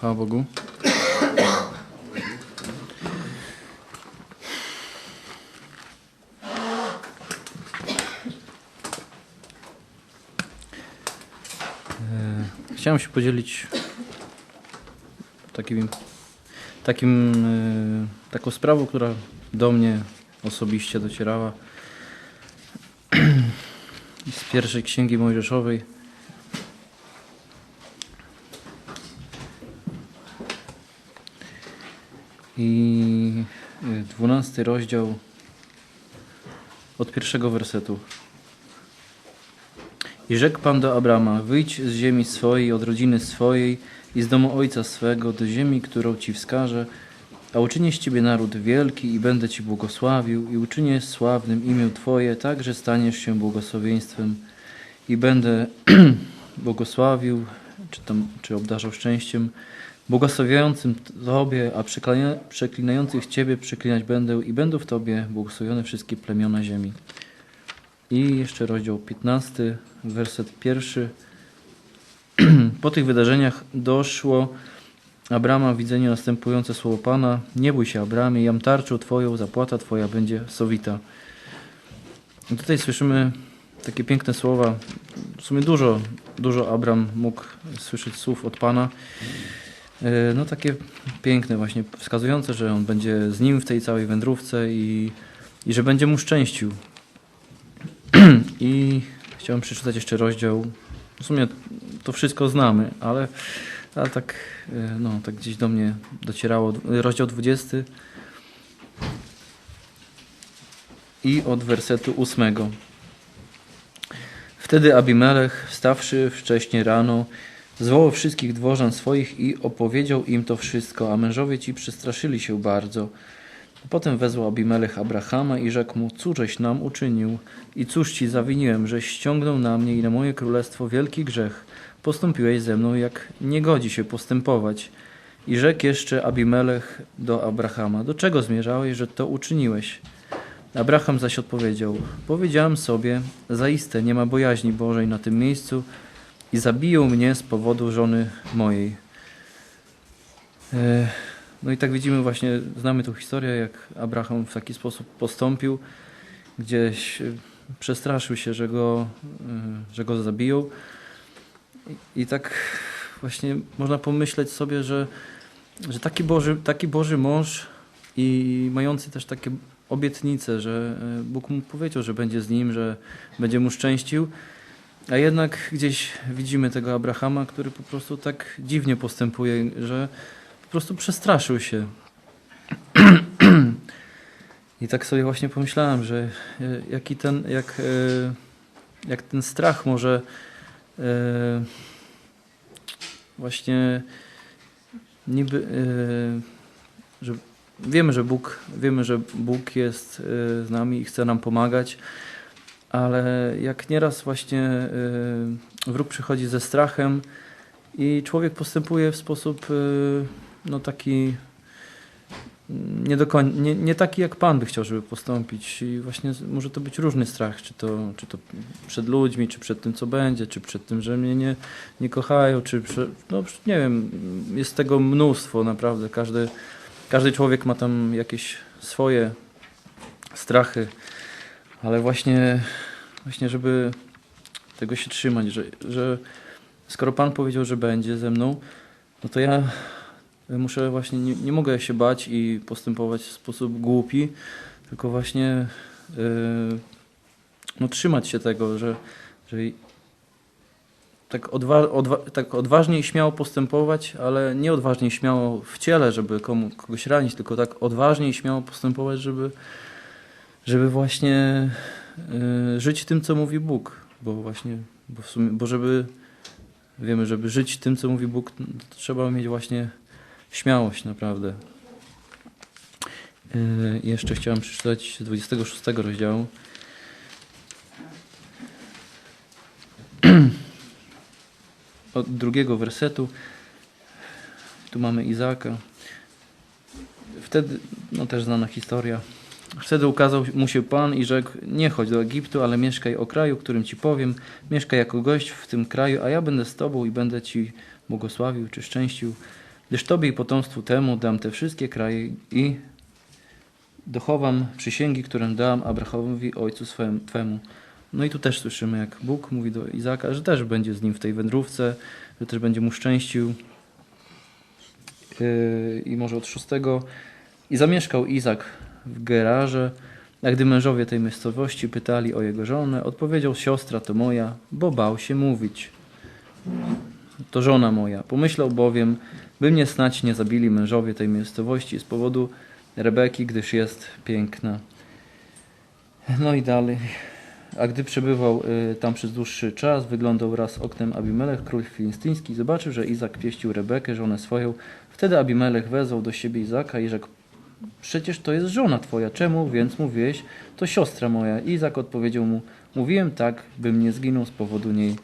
Chwała Bogu. E, Chciałem się podzielić takim, takim, e, taką sprawą, która do mnie osobiście docierała z pierwszej księgi Mojżeszowej. I y, dwunasty rozdział od pierwszego wersetu. I rzekł Pan do Abrama, wyjdź z ziemi swojej, od rodziny swojej i z domu ojca swego do ziemi, którą Ci wskażę, a uczynię z Ciebie naród wielki i będę Ci błogosławił i uczynię sławnym imię Twoje, tak, że staniesz się błogosławieństwem i będę błogosławił, czy, tam, czy obdarzał szczęściem, błogosławiającym Tobie, a przeklina- przeklinających Ciebie przeklinać będę i będą w Tobie błogosławione wszystkie plemiona ziemi. I jeszcze rozdział 15, werset pierwszy. Po tych wydarzeniach doszło Abrama w widzeniu następujące słowo Pana. Nie bój się Abramie, jam tarczą Twoją, zapłata Twoja będzie sowita. I tutaj słyszymy takie piękne słowa. W sumie dużo, dużo Abram mógł słyszeć słów od Pana. E, No takie piękne właśnie, wskazujące, że on będzie z nim w tej całej wędrówce i, i że będzie mu szczęścił. I chciałem przeczytać jeszcze rozdział. W sumie to wszystko znamy, ale, ale tak, e, no, tak gdzieś do mnie docierało. Rozdział 20 i od wersetu 8. Wtedy Abimelech, wstawszy wcześnie rano, zwołał wszystkich dworzan swoich i opowiedział im to wszystko, a mężowie ci przestraszyli się bardzo. Potem wezwał Abimelech Abrahama i rzekł mu, cóżeś nam uczynił i cóż ci zawiniłem, żeś ściągnął na mnie i na moje królestwo wielki grzech. Postąpiłeś ze mną, jak nie godzi się postępować. I rzekł jeszcze Abimelech do Abrahama, do czego zmierzałeś, że to uczyniłeś? Abraham zaś odpowiedział, powiedziałem sobie, zaiste nie ma bojaźni Bożej na tym miejscu i zabiją mnie z powodu żony mojej. E, No i tak widzimy właśnie, znamy tą historię, jak Abraham w taki sposób postąpił, gdzieś e, przestraszył się, że go, e, że go zabiją. I, tak właśnie można pomyśleć sobie, że, że taki, Boży, taki Boży mąż i mający też takie obietnice, że Bóg mu powiedział, że będzie z nim, że będzie mu szczęścił, a jednak gdzieś widzimy tego Abrahama, który po prostu tak dziwnie postępuje, że po prostu przestraszył się. I tak sobie właśnie pomyślałem, że e, jaki ten, jak, e, jak ten strach może e, właśnie niby, że wiemy, że Bóg, wiemy, że Bóg jest z nami i chce nam pomagać, ale jak nieraz właśnie e, wróg przychodzi ze strachem i człowiek postępuje w sposób e, no taki nie, do koń, nie, nie taki, jak Pan by chciał, żeby postąpić. I właśnie może to być różny strach, czy to, czy to przed ludźmi, czy przed tym, co będzie, czy przed tym, że mnie nie, nie kochają, czy no nie wiem, jest tego mnóstwo naprawdę. Każdy, każdy człowiek ma tam jakieś swoje strachy, ale właśnie, właśnie żeby tego się trzymać, że, że skoro Pan powiedział, że będzie ze mną, no to ja muszę właśnie, nie, nie mogę się bać i postępować w sposób głupi, tylko właśnie yy, no, trzymać się tego, że, że tak, odwa, odwa, tak odważnie i śmiało postępować, ale nie odważnie i śmiało w ciele, żeby komu, kogoś ranić, tylko tak odważnie i śmiało postępować, żeby, żeby właśnie yy, żyć tym, co mówi Bóg, bo właśnie, bo, w sumie, bo żeby wiemy, żeby żyć tym, co mówi Bóg, trzeba mieć właśnie śmiałość naprawdę. Yy, jeszcze chciałem przeczytać z 26 rozdziału. Od drugiego wersetu. Tu mamy Izaaka. Wtedy, no też znana historia. Wtedy ukazał mu się Pan i rzekł, nie chodź do Egiptu, ale mieszkaj o kraju, którym Ci powiem. Mieszkaj jako gość w tym kraju, a ja będę z Tobą i będę Ci błogosławił czy szczęścił. gdyż Tobie i potomstwu temu dam te wszystkie kraje i dochowam przysięgi, którą dałam Abrahamowi, ojcu swemu, Twemu. No i tu też słyszymy, jak Bóg mówi do Izaka, że też będzie z nim w tej wędrówce, że też będzie mu szczęścił. Yy, I może od szóstego. I zamieszkał Izak w Gerarze, a gdy mężowie tej miejscowości pytali o jego żonę, odpowiedział siostra to moja, bo bał się mówić. To żona moja. Pomyślał bowiem, by mnie snać nie zabili mężowie tej miejscowości z powodu Rebeki, gdyż jest piękna. No i dalej. A gdy przebywał y, tam przez dłuższy czas, wyglądał raz oknem Abimelech, król filistyński, zobaczył, że Izak pieścił Rebekę, żonę swoją. Wtedy Abimelech wezwał do siebie Izaka i rzekł, przecież to jest żona twoja, czemu więc mówiłeś, to siostra moja. Izak odpowiedział mu, mówiłem tak, bym nie zginął z powodu niej.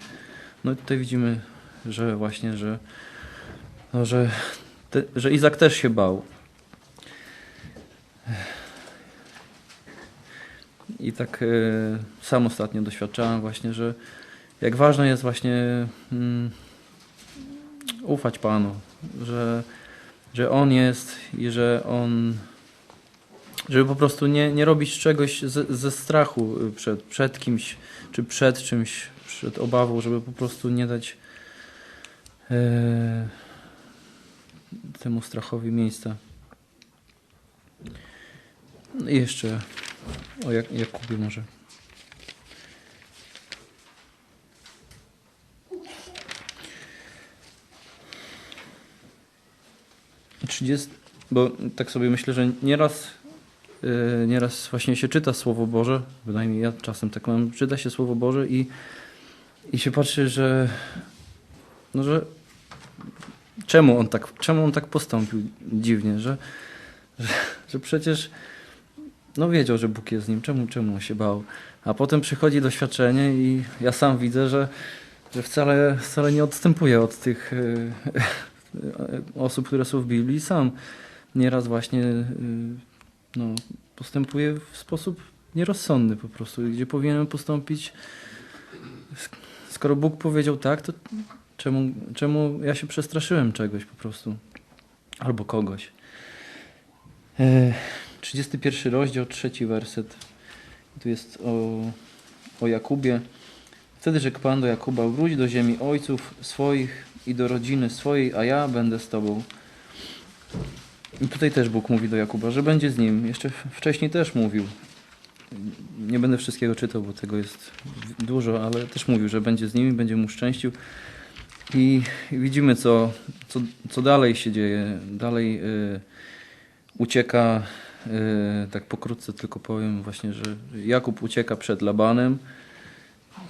No i tutaj widzimy, że właśnie, że, no, że, te, że Izak też się bał. I tak e, sam ostatnio doświadczałem właśnie, że jak ważne jest właśnie mm, ufać Panu, że, że On jest i że On, żeby po prostu nie, nie robić czegoś ze, ze strachu przed, przed kimś, czy przed czymś, przed obawą, żeby po prostu nie dać e, temu strachowi miejsca. I jeszcze o Jak Jakubie może. Trzydziest, bo tak sobie myślę, że nieraz, yy, nieraz właśnie się czyta Słowo Boże, bynajmniej ja czasem tak mam, czyta się Słowo Boże i, i się patrzy, że, no, że czemu on tak, czemu on tak postąpił dziwnie, że, że, że przecież no wiedział, że Bóg jest z nim, czemu, czemu się bał? A potem przychodzi doświadczenie i ja sam widzę, że, że wcale, wcale nie odstępuje od tych e, osób, które są w Biblii. Sam nieraz właśnie e, no, postępuje w sposób nierozsądny po prostu, gdzie powinienem postąpić skoro Bóg powiedział tak, to czemu, czemu ja się przestraszyłem czegoś po prostu? Albo kogoś. E, 31 rozdział, trzeci werset. Tu jest o, o Jakubie. Wtedy rzekł Pan do Jakuba, wróć do ziemi ojców swoich i do rodziny swojej, a ja będę z Tobą. I tutaj też Bóg mówi do Jakuba, że będzie z nim. Jeszcze wcześniej też mówił. Nie będę wszystkiego czytał, bo tego jest dużo, ale też mówił, że będzie z nim i będzie mu szczęścił. I, widzimy, co, co, co dalej się dzieje. Dalej y, ucieka E, tak pokrótce tylko powiem właśnie, że Jakub ucieka przed Labanem.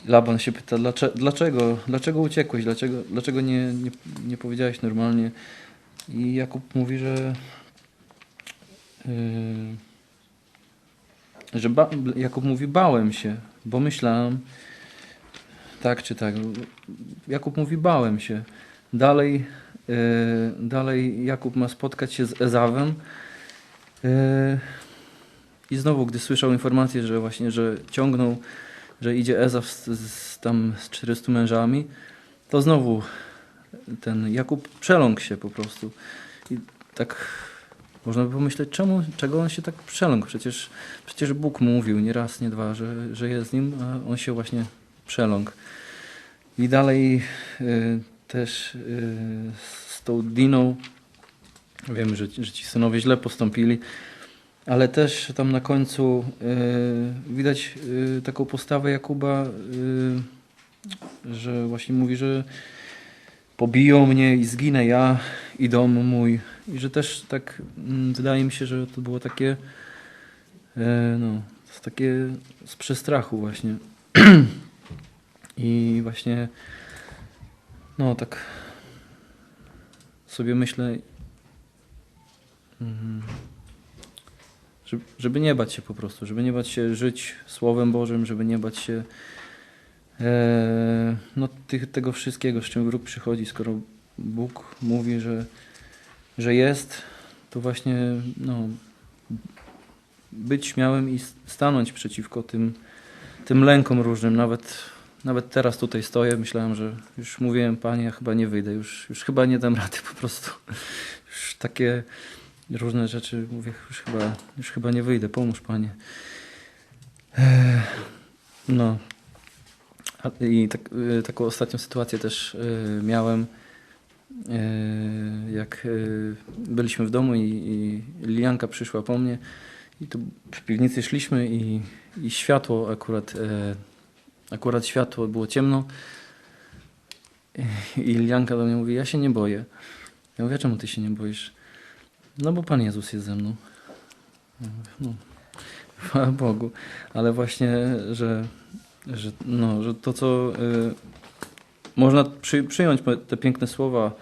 Laban się pyta, dlaczego, dlaczego uciekłeś, dlaczego, dlaczego nie, nie, nie powiedziałeś normalnie. I Jakub mówi, że, yy, że ba, Jakub mówi, bałem się, bo myślałem, tak czy tak. Jakub mówi, bałem się. Dalej, yy, dalej Jakub ma spotkać się z Ezawem, Yy, I znowu, gdy słyszał informację, że właśnie, że ciągnął, że idzie Ezaw z, z, tam z 400 mężami, to znowu ten Jakub przeląkł się po prostu. I tak można by pomyśleć, czemu, czego on się tak przeląkł? Przecież, przecież Bóg mówił nie raz, nie dwa, że, że jest z nim, a on się właśnie przeląkł. I dalej y, też y, z tą Diną Wiemy, że, że ci synowie źle postąpili, ale też tam na końcu y, widać y, taką postawę Jakuba, y, że właśnie mówi, że pobiją mnie i zginę ja i dom mój. I że też tak mm, wydaje mi się, że to było takie no, takie z przestrachu właśnie. I właśnie no tak sobie myślę, Mhm. Żeby nie bać się po prostu, żeby nie bać się żyć Słowem Bożym, żeby nie bać się e, no, tych, tego wszystkiego, z czym wróg przychodzi. Skoro Bóg mówi, że, że jest, to właśnie no, być śmiałym i stanąć przeciwko tym, tym lękom różnym, nawet, nawet teraz tutaj stoję, myślałem, że już mówiłem, Panie, ja chyba nie wyjdę, już, już chyba nie dam rady po prostu. Już takie różne rzeczy mówię, już chyba, już chyba nie wyjdę, pomóż Panie. No. I tak, y, taką ostatnią sytuację też y, miałem, y, jak byliśmy w domu i, i Lianka przyszła po mnie i tu w piwnicy szliśmy i, i światło akurat, e, akurat światło było ciemno i Lianka do mnie mówi, ja się nie boję. Ja mówię, czemu ty się nie boisz? No bo Pan Jezus jest ze mną. No, chwała Bogu. Ale właśnie, że, że, no, że to, co y, można przy, przyjąć te piękne słowa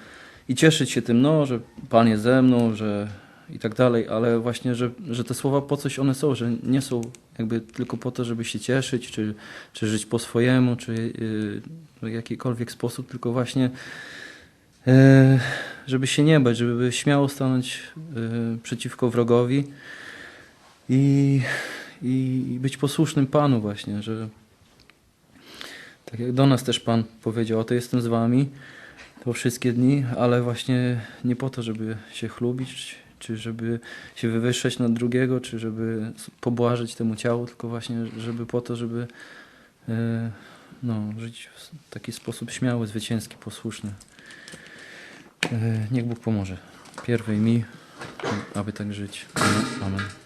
i cieszyć się tym, no, że Pan jest ze mną, że i tak dalej, ale właśnie, że, że te słowa po coś one są, że nie są jakby tylko po to, żeby się cieszyć, czy, czy żyć po swojemu, czy y, w jakikolwiek sposób, tylko właśnie żeby się nie bać, żeby śmiało stanąć y, przeciwko wrogowi i, i być posłusznym Panu właśnie, że tak jak do nas też Pan powiedział, oto jestem z wami po wszystkie dni, ale właśnie nie po to, żeby się chlubić, czy żeby się wywyższać nad drugiego, czy żeby pobłażyć temu ciału, tylko właśnie, żeby po to, żeby e, no, żyć w taki sposób śmiały, zwycięski, posłuszny. E, Niech Bóg pomoże. Pierwej mi, aby tak żyć. Amen.